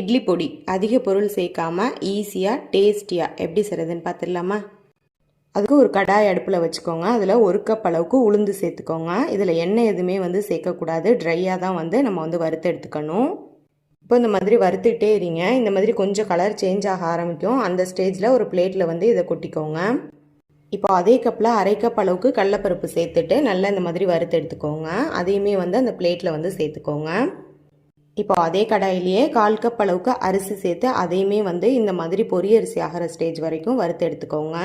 இட்லி பொடி அதிக பொருள் சேர்க்காம ஈஸியாக டேஸ்டியாக எப்படி செய்கிறதுன்னு பார்த்துடலாமா அதுக்கு ஒரு கடாய் அடுப்பில் வச்சுக்கோங்க. அதில் ஒரு கப் அளவுக்கு உளுந்து சேர்த்துக்கோங்க. இதில் எண்ணெய் எதுவுமே வந்து சேர்க்கக்கூடாது. ட்ரையாக தான் வந்து நம்ம வந்து வறுத்து எடுத்துக்கணும். இப்போ இந்த மாதிரி வறுத்துக்கிட்டே இருங்க. இந்த மாதிரி கொஞ்சம் கலர் சேஞ்ச் ஆக ஆரம்பிக்கும். அந்த ஸ்டேஜில் ஒரு பிளேட்டில் வந்து இதை கொட்டிக்கோங்க. இப்போ அதே கப்பில் அரை கப் அளவுக்கு கடலப்பருப்பு சேர்த்துட்டு நல்லா இந்த மாதிரி வறுத்து எடுத்துக்கோங்க. அதையுமே வந்து அந்த பிளேட்டில் வந்து சேர்த்துக்கோங்க. இப்போ அதே கடாயிலேயே கால் கப் அளவுக்கு அரிசி சேர்த்து அதையுமே வந்து இந்த மாதிரி பொரிய அரிசி ஆகிற ஸ்டேஜ் வரைக்கும் வறுத்து எடுத்துக்கோங்க.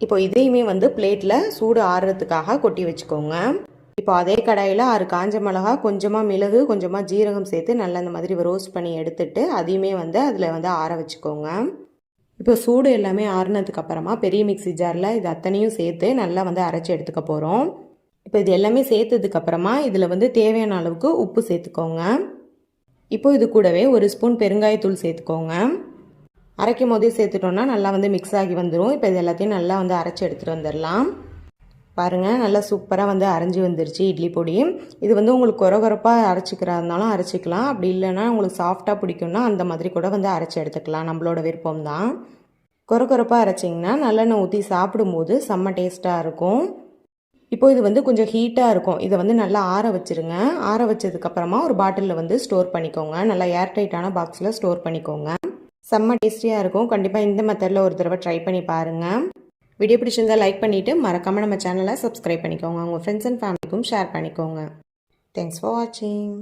இப்போ இதையுமே வந்து பிளேட்டில் சூடு ஆறுறதுக்காக கொட்டி வச்சுக்கோங்க. இப்போ அதே கடாயில் ஆறு காஞ்ச மிளகா கொஞ்சமாக மிளகு கொஞ்சமாக ஜீரகம் சேர்த்து நல்லா இந்த மாதிரி ரோஸ்ட் பண்ணி எடுத்துட்டு அதையுமே வந்து அதில் வந்து ஆற வச்சுக்கோங்க. இப்போ சூடு எல்லாமே ஆறுனதுக்கு அப்புறமா பெரிய மிக்ஸி ஜாரில் இது அத்தனையும் சேர்த்து நல்லா வந்து அரைச்சி எடுத்துக்க போகிறோம் இப்போ இது எல்லாமே சேர்த்ததுக்கப்புறமா இதில் வந்து தேவையான அளவுக்கு உப்பு சேர்த்துக்கோங்க. இப்போ இது கூடவே ஒரு ஸ்பூன் பெருங்காயத்தூள் சேர்த்துக்கோங்க. அரைக்கும் போதே சேர்த்துட்டோம்னா நல்லா வந்து மிக்ஸ் ஆகி வந்துடும் இப்போ இது எல்லாத்தையும் நல்லா வந்து அரைச்சி எடுத்துகிட்டு வந்துடலாம். பாருங்கள் நல்லா சூப்பராக வந்து அரைஞ்சி வந்துருச்சு இட்லி பொடி. இது வந்து உங்களுக்கு குறை குறைப்பாக அரைச்சிக்கிறா இருந்தாலும் அரைச்சிக்கலாம். அப்படி இல்லைன்னா உங்களுக்கு சாஃப்டாக பிடிக்கும்னா அந்த மாதிரி கூட வந்து அரைச்சி எடுத்துக்கலாம். நம்மளோட விருப்பம் தான் குறை அரைச்சிங்கன்னா நல்லெண்ணெய் ஊற்றி சாப்பிடும்போது செம்ம டேஸ்ட்டாக இருக்கும். இப்போது இது வந்து கொஞ்சம் ஹீட்டாக இருக்கும். இதை வந்து நல்லா ஆற வச்சுருங்க. ஆற வச்சதுக்கப்புறமா ஒரு பாட்டிலில் வந்து ஸ்டோர் பண்ணிக்கோங்க. நல்லா ஏர்டைட்டான பாக்ஸில் ஸ்டோர் பண்ணிக்கோங்க. செம்ம டேஸ்டியாக இருக்கும். கண்டிப்பாக இந்த மெத்தடில் ஒரு தடவை ட்ரை பண்ணி பாருங்கள் வீடியோ பிடிச்சிருந்தா லைக் பண்ணிவிட்டு மறக்காமல் நம்ம சேனலை சப்ஸ்கிரைப் பண்ணிக்கோங்க. உங்கள் ஃப்ரெண்ட்ஸ் அண்ட் ஃபேமிலிக்கும் ஷேர் பண்ணிக்கோங்க. தேங்க்ஸ் ஃபார் வாட்சிங்